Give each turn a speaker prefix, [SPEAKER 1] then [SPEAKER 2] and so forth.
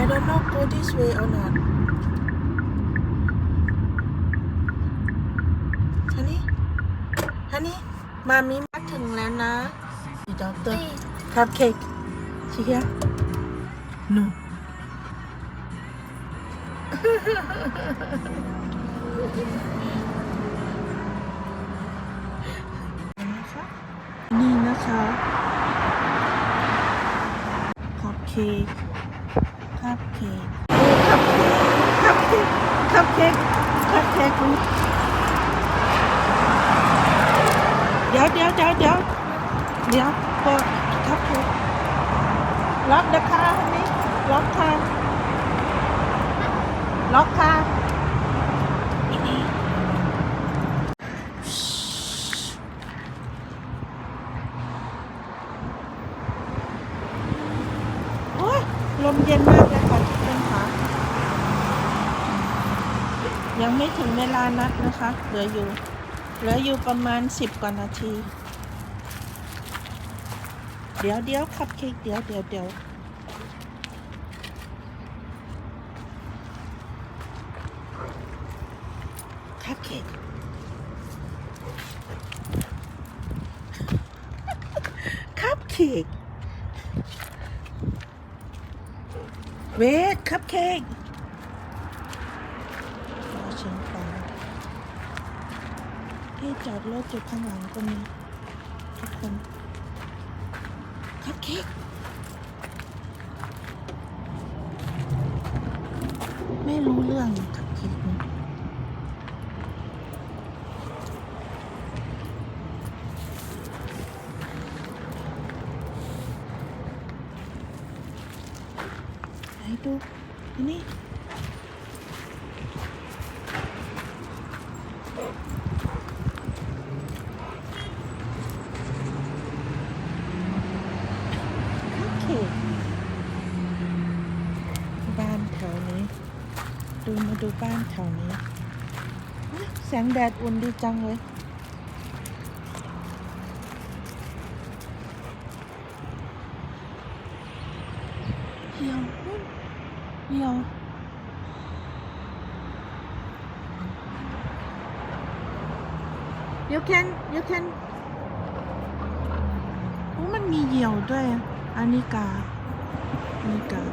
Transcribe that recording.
[SPEAKER 1] I don't know go this way or not ฮันนี่ฮันนี่มามีมาถึงแล้วนะอีด็อกเตอร์คัพเค้กชี้ย no Hehehehe นี่นะคะคัพเค้ก คัพเค้กคัพเค้กคัพเค้กคัพเค้กคัพเค้กเดี๋ยวเดี๋ยวเดี๋ยวเดี๋ยวเดี๋ยวเปิดคัพเค้กล็อกนะค่ะนี่ล็อกค่ะล็อกค่ะนี่ โอ้ย ลมเย็นมากเลยค่ะทุกคนค่ะ ยังไม่ถึงเวลานัดนะคะ เหลืออยู่ เหลืออยู่ประมาณสิบกว่านาที เดี๋ยวเดี๋ยวคัพเค้กเดี๋ยวเดี๋ยวเดี๋ยวคัพเค้กคัพเค้ก เวทคัพเค้กรอเชิญต่อที่จอดรถจุดข้างหลังก็มีทุกคนคัพเค้กไม่รู้เรื่องคัพเค้กนี่ ไหนดูนี่บ้านแถวนี้ ดูมาดูบ้านแถวนี้ แสงแดดอุ่นดีจังเลยเหี่ยว นู่นเหี่ยว you can you can โอ้มันมีเหยี่ยวด้วยอะอันนี้กาอันนี้กา